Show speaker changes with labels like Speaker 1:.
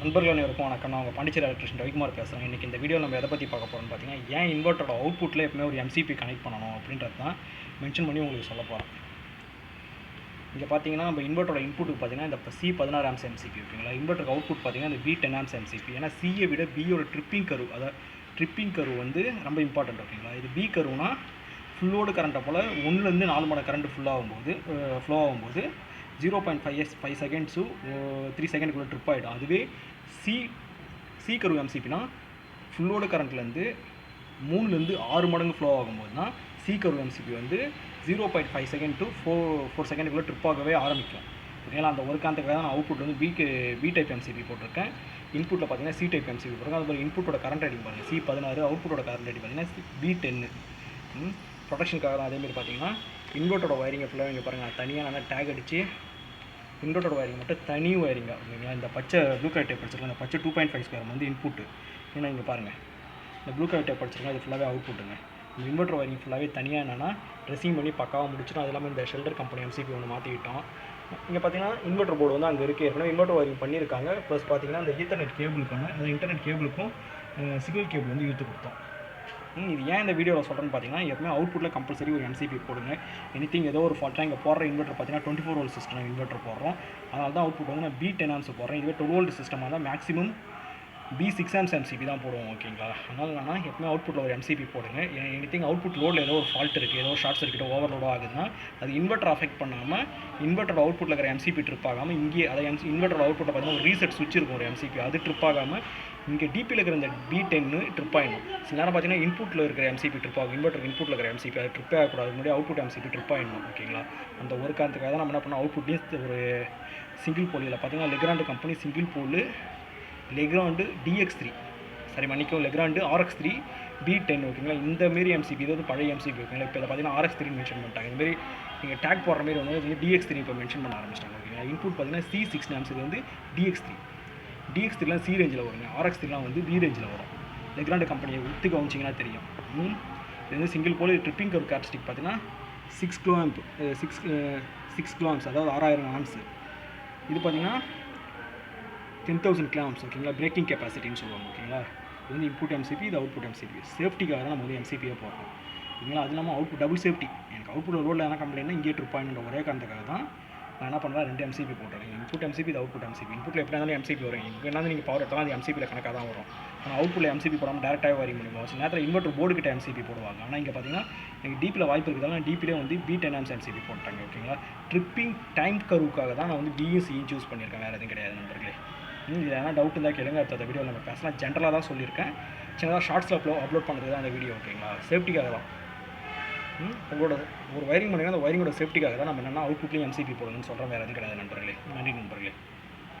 Speaker 1: நண்பர்கள் அனைவருக்கும் வணக்கம். நான் உங்கள் பாண்டிச்சேரி எலக்ட்ரிஷன் ரவிக்குமார் பேசுகிறேன் இன்றைக்கி இந்த வீடியோ நம்ம எதை பற்றி பார்க்க போகிறோம்னு பார்த்தீங்கன்னா ஏன் இன்வெர்ட்டரோட அவுட்புட்டில் எப்பவுமே ஒரு எம்சிபி கனெக்ட் பண்ணணும் அப்படின்றது தான் மென்ஷன் பண்ணி உங்களுக்கு சொல்ல போகிறேன் இங்கே பார்த்தீங்கன்னா நம்ம இன்வெர்ட்டரோட இன்புட்டுக்கு பார்த்தீங்கன்னா இந்த சி பதினாறு ஆம்ஸ் எம்சிபி ஓகேங்களா இன்வெர்ட்டருக்கு அவுட்புட் பார்த்தீங்கன்னா இந்த பி டென் ஆம்ஸ் எம்சிபி ஏன்னா சியை விட பியோட ட்ரிப்பிங் கரு அதாவது ட்ரிப்பிங் கரு வந்து ரொம்ப இம்பார்ட்டன்ட் ஓகேங்களா இது பி கருவுனா ஃபுல்லோடு கரண்ட்டை போல் ஒன்றுலேருந்து நாலு மணி கரண்ட் ஃபுல்லாகும்போது ஃப்ளோ ஆகும்போது zero point five S five seconds three செகண்டுக்குள்ளே trip ஆகிடும் அதுவே சி சி கரு எம்சிபினா ஃபுல்லோட கரண்ட்லேருந்து மூணுலேருந்து ஆறு மடங்கு ஃப்ளோ ஆகும்போது தான் சி கரு எம்சிபி வந்து zero point five second to four four செகண்டுக்குள்ளே trip ஆகவே ஆரம்பிக்கும். ஓகேங்களா அந்த ஒரு காந்தத்துக்காக தான் நான் அவுட்புட் வந்து பிக்கு பி டைப் எம்சிபி போட்டிருக்கேன். இன்புட்டில் பார்த்தீங்கன்னா சி டைப் எம்சிபி போட்டிருக்கேன். அது இன்புட்டோட கரண்ட் ரேட்டிங் பாருங்கள் சி பதினாறு அவுட்புட்டோட கரண்ட் ரேட்டிங் பார்த்தீங்கன்னா பி டென்னு ப்ரொடக்ஷனுக்காக தான். அதேமாதிரி பார்த்தீங்கன்னா இன்வெர்ட்டரோட ஒயரிங்கை ஃபுல்லாக இங்கே பாருங்கள் தனியாக நல்லா டேக் அடித்து இன்வெர்ட்டரோட வயரிங் மட்டும் தனி வயரிங்காக ஓகேங்களா? இந்த பச்சை ப்ளூ கலர் டேப் படிச்சிருக்கேன் இந்த பச்சை டூ பாயிண்ட் ஃபைவ் ஸ்கொயர் வந்து இன்புட்டு ஏன்னா இங்கே பாருங்கள் இந்த ப்ளூ கலர் டேப் படிச்சிருக்கேன் அது ஃபுல்லாகவே அவுட்புட்டுங்க இந்த இன்வெர்ட்டர் வயரிங் ஃபுல்லாகவே தனியாக என்னென்னா ட்ரெஸ்ஸிங் பண்ணி பக்காவாக முடிச்சுட்டு அது இல்லாமல் இந்த ஷெல்டர் கம்பெனி எம்சிபி ஒன்று மாற்றிக்கிட்டோம் இங்கே பார்த்தீங்கன்னா இன்வெர்ட்டர் போர்டு வந்து அங்கே இருக்குது ஏற்கனவே இன்வெர்ட்டர் வயரிங் பண்ணியிருக்காங்க. ப்ளஸ் பார்த்தீங்கன்னா அந்த இன்டர்நெட் கேபிளுக்கான அந்த இன்டர்நெட் கேபிளுக்கும் சிக்னல் கேபிள் வந்து இழுத்து கொடுத்தோம். இது ஏன் இந்த வீடியோவில் சொல்கிறேன்னு பார்த்தீங்கன்னா எப்பவுமே அவுட்புட்டில் கம்பல்சரி ஒரு எம்சிபி போடுங்க. எனிதிங் ஏதோ ஒரு ஃபால்ட்டாக இங்கே போடுற இன்வெர்ட்டர் பார்த்தீங்கன்னா twenty four volt system inverter போடுறோம். அதனால தான் அவுட்புட் வந்து நான் பி டென் ஆம்ஸ் போடுறேன். இதுவே டுவெல் வோல்ட் சிஸ்டமாக தான் maximum B six amps MCB தான் போடுவோம் ஓகேங்களா அதனால் என்னன்னா எப்பவுமே அவுட்புட்டில் ஒரு எம்சிபி போடுங்க. எனிதிங் அவுட்புட் லோடில் ஏதோ ஒரு ஃபால்ட் இருக்குது ஏதோ ஷார்ட் சர்க்கிட்டோ ஓவர்லோடோ ஆகுதுன்னா அது இன்வெர்டர் அஃபெக்ட் பண்ணாமல் இன்வெர்டர் அவுட்புட்டில் இருக்கிற எம்சிபி ட்ரிப் ஆகாமல் இங்கே அதை எம்சி இன்வெர்டர் அவுட்புட்டில் பார்த்தீங்கன்னா ஒரு ரீசெட் சுவிட்ச் இருக்கும் ஒரு எம்சிபி அது ட்ரிப் ஆகாமல் இங்கே டிபியில் இருக்கிற இந்த பி டென்னு ட்ரிப் ஆகிடும் சில நேரம் பார்த்தீங்கன்னா இன்புட்டில் இருக்கிற எம்சிபி ட்ரிப் ஆகும். இன்வெர்டர் இன்புட்டில் இருக்கிற எம்சிபி அது ட்ரிப்பே ஆகக்கூடாது. முன்னாடி அவுட்புட் எம்சிபி ட்ரிப் ஆகிடணும் ஓகேங்களா அந்த ஒரு காரணத்துக்காக தான் நம்ம என்ன பண்ணோம்? அவுட்புட்லேயும் ஒரு சிங்கிள் போலியில் பார்த்தீங்கன்னா Legrand company single pole Legrand DX three சரி மன்னிக்கும் Legrand RX three B ten ஓகேங்களா இந்த மாரி எம்சிபி இது வந்து பழைய எம்சிபி ஓகேங்களா இப்போ இதை பார்த்தீங்கன்னா ஆர்எக்ஸ் த்ரீ மென்ஷன் பண்ணிட்டாங்க. இந்த மாதிரி நீங்கள் டேக் போடுற மாதிரி வந்து டிஎக்ஸ் த்ரீ இப்போ மென்ஷன் பண்ண ஆரம்பிச்சிட்டாங்க ஓகேங்களா இன்புட் பார்த்தீங்கன்னா சி சிக்ஸ் ஆம்ஸ் இது வந்து டிஎக்ஸ் த்ரீ டிஎக்ஸ் த்ரீலாம் சி ரேஞ்சில் வருங்க. ஆர்எக்ஸ் த்ரீலாம் வந்து வி ரேஞ்சில் வரும். லெக்ராண்டு கம்பெனியை ஒத்து கவனிச்சிங்கன்னா தெரியும். இது வந்து single pole tripping curve characteristic பார்த்தீங்கன்னா six kilo amp six six kilo amps அதாவது ஆறாயிரம் ஆம்ஸ் இது பார்த்தீங்கன்னா டென் தௌசண்ட் கிலாம்ஸ் ஓகேங்களா பிரேக்கிங் கெப்பாசிட்டின்னு சொல்லுவாங்க ஓகேங்களா இது வந்து இன்புட் எம்சிபி இது அவுட்புட் எம்சிபி சேஃப்டிக்காக தான் நம்ம வந்து எம்சிபியே போடுறோம். ஓகேங்களா அது இல்லாமல் அவுட்புட் டபுள் சேஃப்டி எனக்கு அவுட்புட் ரோடில் என்ன கம்ப்ளைண்ட்னா இங்கே ட்ரிப் பாயிண்ட் ஒரே காரணத்துக்காக தான் நான் என்ன பண்ணுறேன் ரெண்டு எம்சிபி போட்டுறேன் இன்புட் எம்சிபி இது அவுட்புட் எம்சிபி இன்புட்டில் எப்படி இருந்தாலும் எம்சிபி வரும். இங்கே நீங்கள் பவர் எடுத்தாலும் அது எம்சிபியில் கணக்காக தான் வரும். ஆனால் அவுட்புட்டில் எம்சிபி போடாமல் டேரெக்டாக வரி முடியும். சில நேரத்தில் இன்வெர்டர் போர்டு கிட்ட எம்சிபி போடுவாங்க. ஆனால் இங்கே பார்த்தீங்கன்னா எனக்கு டிபியில் வாய்ப்பு இருக்குதால டிபிலே வந்து பி டென் எம்ஸ் எம்சிபி போட்டாங்க ஓகேங்களா ட்ரிப்பிங் டைம் கருவுக்காக தான் நான் வந்து பிஎஸ்சியும் சூஸ் பண்ணியிருக்கேன். வேறு எதுவும் கிடையாது நண்பர்களே. ம், இது எதனா டவுட் இருந்தால் கேளுங்க. அடுத்த வீடியோ நம்ம பேசலாம். ஜென்ரலாக தான் சொல்லியிருக்கேன். சின்னதாக ஷார்ட்ஸில் அப்லோ அப்லோட் பண்ணுறது தான் அந்த வீடியோ ஓகேங்களா சேஃப்டிக்காக தான். உங்களோட ஒரு வயரிங் பண்ணிங்கன்னா அந்த வயரிங்கோட சேஃப்டிக்காக தான் நம்ம என்னென்னா அவுட்புட்லேயும் எம்சிபி போடணும்னு சொல்கிறேன் வேறு எதுவும் கிடையாது நண்பர்களே. நன்றி நண்பர்களே.